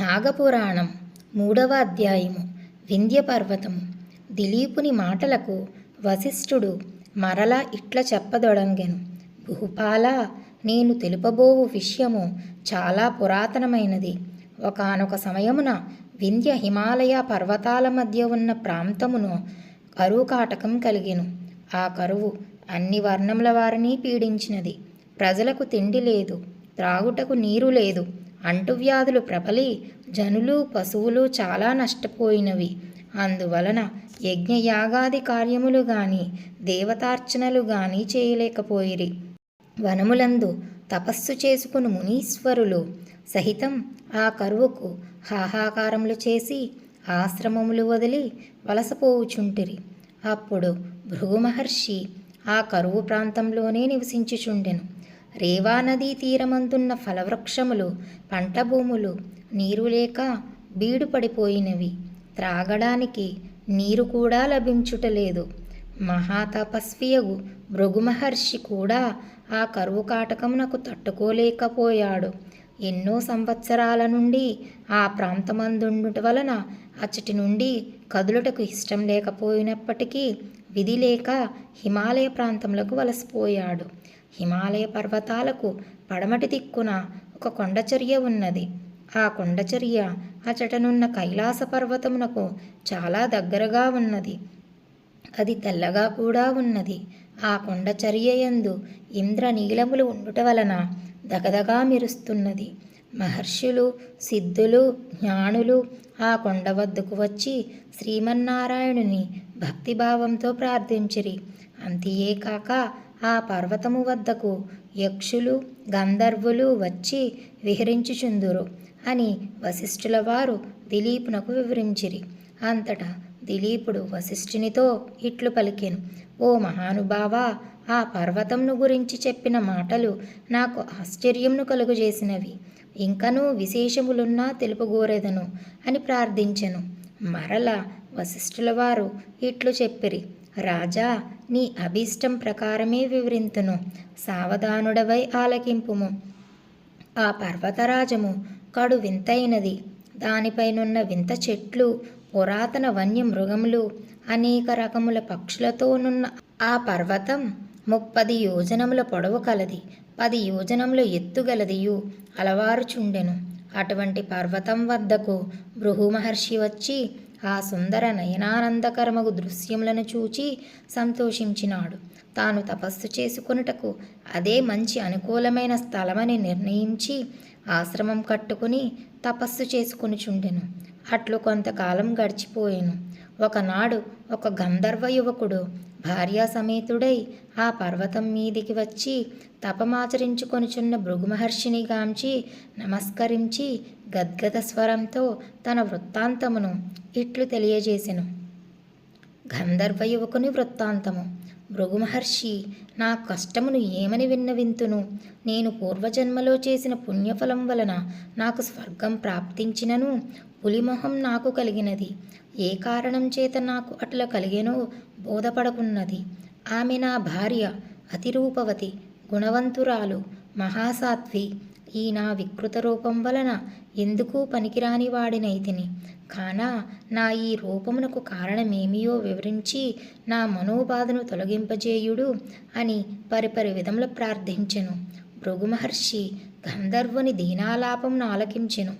నాగపురాణం మూడవ అధ్యాయము వింధ్య పర్వతము దిలీపుని మాటలకు వశిష్ఠుడు మరలా ఇట్ల చెప్పదొడంగెను. భూపాల నేను తెలుపబోవు విషయము చాలా పురాతనమైనది. ఒకానొక సమయమున వింధ్య హిమాలయ పర్వతాల మధ్య ఉన్న ప్రాంతమును కరువు కాటకం కలిగెను. ఆ కరువు అన్ని వర్ణముల వారిని పీడించినది. ప్రజలకు తిండి లేదు త్రాగుటకు నీరు లేదు అంటువ్యాధులు ప్రబలి జనులు పశువులు చాలా నష్టపోయినవి. అందువలన యజ్ఞయాగాది కార్యములు గాని దేవతార్చనలు గాని చేయలేకపోయిరి. వనములందు తపస్సు చేసుకుని మునీశ్వరులు. సహితం ఆ కరువుకు హాహాకారములు చేసి ఆశ్రమములు వదిలి వలసపోవుచుంటిరి. అప్పుడు భృగు మహర్షి ఆ కరువు ప్రాంతంలోనే నివసించుచుండెను. రేవా నదీ తీరమందున్న ఫలవృక్షములు పంట భూములు నీరు లేక బీడు పడిపోయినవి త్రాగడానికి నీరు కూడా లభించుటలేదు. మహాతపస్వియగు భృగుమహర్షి కూడా ఆ కరువు కాటకమునకు తట్టుకోలేకపోయాడు. ఎన్నో సంవత్సరాల నుండి ఆ ప్రాంతమందుండుట వలన అచ్చటి నుండి కదులుటకు ఇష్టం లేకపోయినప్పటికీ విధి లేక హిమాలయ ప్రాంతములకు వలసిపోయాడు. హిమాలయ పర్వతాలకు పడమటి దిక్కున ఒక కొండచర్య ఉన్నది. ఆ కొండచర్య అచటనున్న కైలాస పర్వతమునకు చాలా దగ్గరగా ఉన్నది. అది తెల్లగా కూడా ఉన్నది. ఆ కొండచర్య యందు ఇంద్రనీలములు ఉండుట వలన దగదగా మెరుస్తున్నది. మహర్షులు సిద్ధులు జ్ఞానులు ఆ కొండ వద్దకు వచ్చి శ్రీమన్నారాయణుని భక్తిభావంతో ప్రార్థించిరి. అంతియే కాక ఆ పర్వతము వద్దకు యక్షులు గంధర్వులు వచ్చి విహరించుచుందురు అని వశిష్ఠుల వారు దిలీపునకు వివరించిరి. అంతటా దిలీపుడు వశిష్ఠునితో ఇట్లు పలికెను. ఓ మహానుభావా ఆ పర్వతంను గురించి చెప్పిన మాటలు నాకు ఆశ్చర్యంను కలుగజేసినవి. ఇంకనూ విశేషములున్నా తెలుపగోరెదను అని ప్రార్థించెను. మరల వశిష్ఠుల వారు ఇట్లు చెప్పిరి రాజా నీ అభీష్టం ప్రకారమే వివరింతును సావధానుడవై ఆలకింపుము. ఆ పర్వతరాజము కడు వింతైనది దానిపైనున్న వింత చెట్లు పురాతన వన్య మృగములు అనేక రకముల పక్షులతోనున్న ఆ పర్వతం ముప్పది యోజనముల పొడవు కలది పది యోజనముల ఎత్తుగలదియు అలవారుచుండెను. అటువంటి పర్వతం వద్దకు బృహు మహర్షి వచ్చి ఆ సుందర నయనానందకరమగు దృశ్యములను చూచి సంతోషించినాడు. తాను తపస్సు చేసుకొనుటకు అదే మంచి అనుకూలమైన స్థలమని నిర్ణయించి ఆశ్రమం కట్టుకుని తపస్సు చేసుకునిచుండెను. అట్లు కొంతకాలం గడిచిపోయాను. ఒకనాడు ఒక గంధర్వ యువకుడు భార్యా సమేతుడై ఆ పర్వతం మీదికి వచ్చి తపమాచరించుకొనుచున్న భృగు మహర్షిని గాంచి నమస్కరించి గద్గద స్వరంతో తన వృత్తాంతమును ఇట్లు తెలియజేసెను. గంధర్వ యువకుని వృత్తాంతము. భృగుమహర్షి నా కష్టమును ఏమని విన్నవింతును? నేను పూర్వజన్మలో చేసిన పుణ్యఫలం వలన నాకు స్వర్గం ప్రాప్తించినను? పులిమొహం నాకు కలిగినది. ఏ కారణం చేత నాకు అట్లా కలిగేనో బోధపడకున్నది. ఆమె నా భార్య అతిరూపవతి గుణవంతురాలు మహాసాత్వి ఈ నా వికృత రూపం వలన ఎందుకు పనికిరాని వాడినైతిని. కానా నా ఈ రూపమునకు కారణమేమియో వివరించి నా మనోబాధను తొలగింపజేయుడు అని పరిపరి విధములు ప్రార్థించెను. భృగు మహర్షి గంధర్వుని దీనాలాపం ఆలకించెను.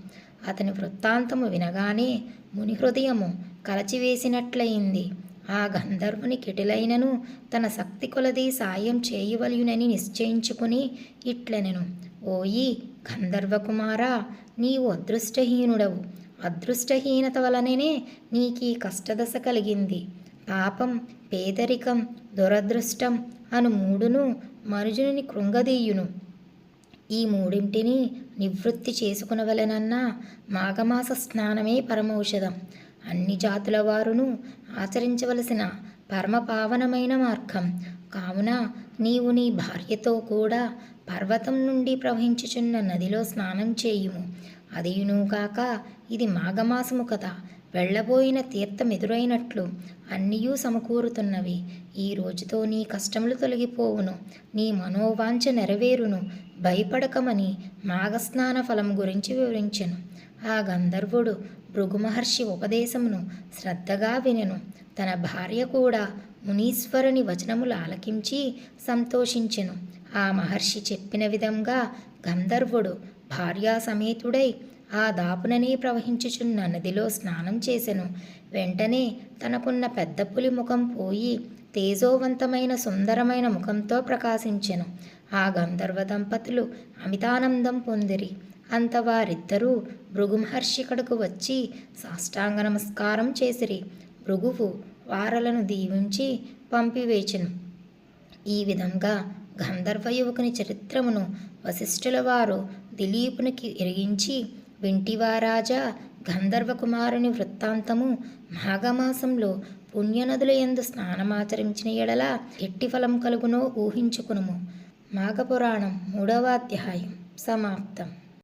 అతని వృత్తాంతము వినగానే ముని హృదయము కలచివేసినట్లయింది. ఆ గంధర్వుని కిటిలైనను తన శక్తి కొలది సాయం చేయవలయునని నిశ్చయించుకుని ఇట్లనెను ఓయి గంధర్వకుమారా నీవు అదృష్టహీనుడవు. అదృష్టహీనత వలననే నీకీ కష్టదశ కలిగింది. పాపం పేదరికం దురదృష్టం అను మూడును మనుజుని కృంగదీయును. ఈ మూడింటిని నివృత్తి చేసుకునవలెనన్నా మాఘమాస స్నానమే పరమౌషధం. అన్ని జాతుల వారును ఆచరించవలసిన పరమపావనమైన మార్గం. కావున నీవు నీ భార్యతో కూడా పర్వతం నుండి ప్రవహించుచున్న నదిలో స్నానం చేయుము. అదియునుగాక ఇది మాఘమాసము కదా. వెళ్ళబోయిన తీర్థం ఎదురైనట్లు అన్నీయూ సమకూరుతున్నవి. ఈ రోజుతో నీ కష్టములు తొలగిపోవును. నీ మనోవాంఛ నెరవేరును. భయపడకమని మాఘస్నాన ఫలం గురించి వివరించెను. ఆ గంధర్వుడు భృగు మహర్షి ఉపదేశమును శ్రద్ధగా వినెను. తన భార్య కూడా మునీశ్వరుని వచనములు ఆలకించి సంతోషించెను. ఆ మహర్షి చెప్పిన విధంగా గంధర్వుడు భార్యా సమేతుడై ఆ దాపుననే ప్రవహించుచున్న నదిలో స్నానం చేసెను. వెంటనే తనకున్న పెద్ద పులి ముఖం పోయి తేజోవంతమైన సుందరమైన ముఖంతో ప్రకాశించెను. ఆ గంధర్వ దంపతులు అమితానందం పొందిరి. అంత వారిద్దరూ భృగు వచ్చి సాష్టాంగ నమస్కారం చేసిరి. భృగువు వారలను దీవించి పంపివేచెను. ఈ విధంగా గంధర్వ యువకుని చరిత్రమును వశిష్ఠుల వారు దిలీపునికి ఎరిగించి వింటివారాజా గంధర్వకుమారుని వృత్తాంతము మాఘమాసంలో పుణ్యనదుల యందు స్నానమాచరించిన ఎడల ఎట్టి ఫలం కలుగునో ఊహించుకునుము. మాఘపురాణం మూడవ అధ్యాయం. సమాప్తం.